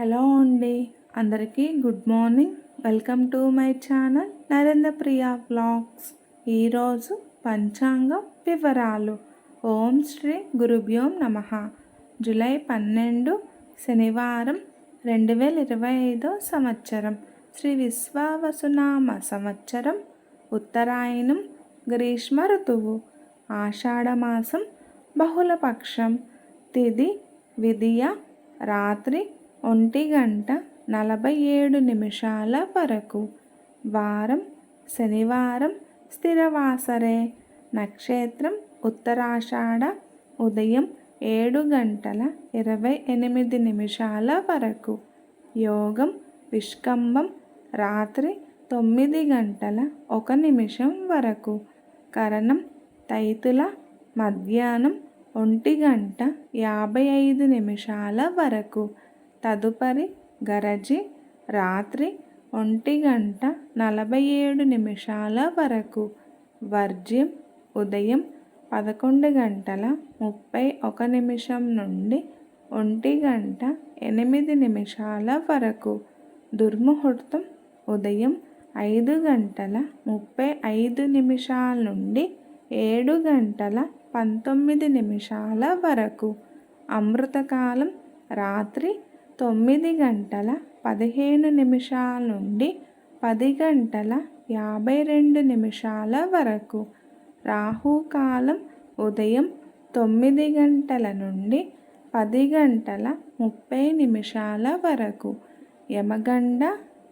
Hello అండి. అందరికీ good morning. Welcome to my channel Narendra Priya vlogs. ఈరోజు పంచాంగం వివరాలు. ఓం శ్రీ గురుభ్యోం నమ. జూలై పన్నెండు శనివారం రెండు వేల ఇరవై ఐదో సంవత్సరం. శ్రీ విశ్వావసునామ సంవత్సరం. ఉత్తరాయణం గ్రీష్మ ఋతువు. ఆషాఢమాసం బహుళపక్షం. తిది విధియ రాత్రి ఒంటి గంట నలభై ఏడు నిమిషాల వరకు. వారం శనివారం స్థిరవాసరే. నక్షత్రం ఉత్తరాషాఢ ఉదయం ఏడు గంటల ఇరవై ఎనిమిది నిమిషాల వరకు. యోగం విష్కంభం రాత్రి తొమ్మిది గంటల ఒక నిమిషం వరకు. కరణం తైతుల మధ్యాహ్నం ఒంటి గంట యాభై ఐదు నిమిషాల వరకు. తదుపరి గరజి రాత్రి ఒంటి గంట నలభై ఏడు నిమిషాల వరకు. వర్జ్యం ఉదయం పదకొండు గంటల ముప్పై ఒక నిమిషం నుండి ఒంటి గంట ఎనిమిది నిమిషాల వరకు. దుర్ముహూర్తం ఉదయం ఐదు గంటల ముప్పై ఐదు నిమిషాల నుండి ఏడు గంటల పంతొమ్మిది నిమిషాల వరకు. అమృతకాలం రాత్రి తొమ్మిది గంటల పదిహేను నిమిషాల నుండి పది గంటల యాభై రెండు నిమిషాల వరకు రాహుకాలం ఉదయం తొమ్మిది గంటల నుండి పది గంటల ముప్పై నిమిషాల వరకు యమగండ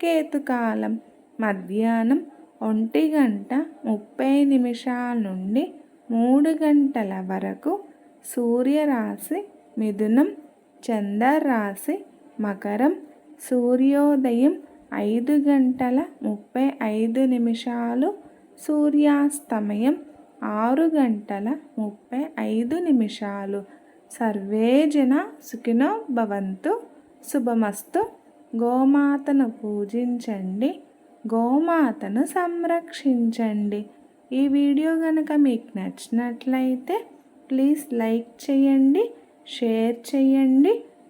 కేతుకాలం మధ్యాహ్నం ఒంటి గంట ముప్పై నిమిషాల నుండి మూడు గంటల వరకు సూర్యరాశి మిథునం చంద్రరాశి మకరం సూర్యోదయం ఐదు గంటల ముప్పై ఐదు నిమిషాలు సూర్యాస్తమయం ఆరు గంటల ముప్పై ఐదు నిమిషాలు. సర్వే జన సుఖినో భవంతు. శుభమస్తు. గోమాతను పూజించండి. గోమాతను సంరక్షించండి. ఈ వీడియో కనుక మీకు నచ్చినట్లయితే ప్లీజ్ లైక్ చేయండి షేర్ చేయండి.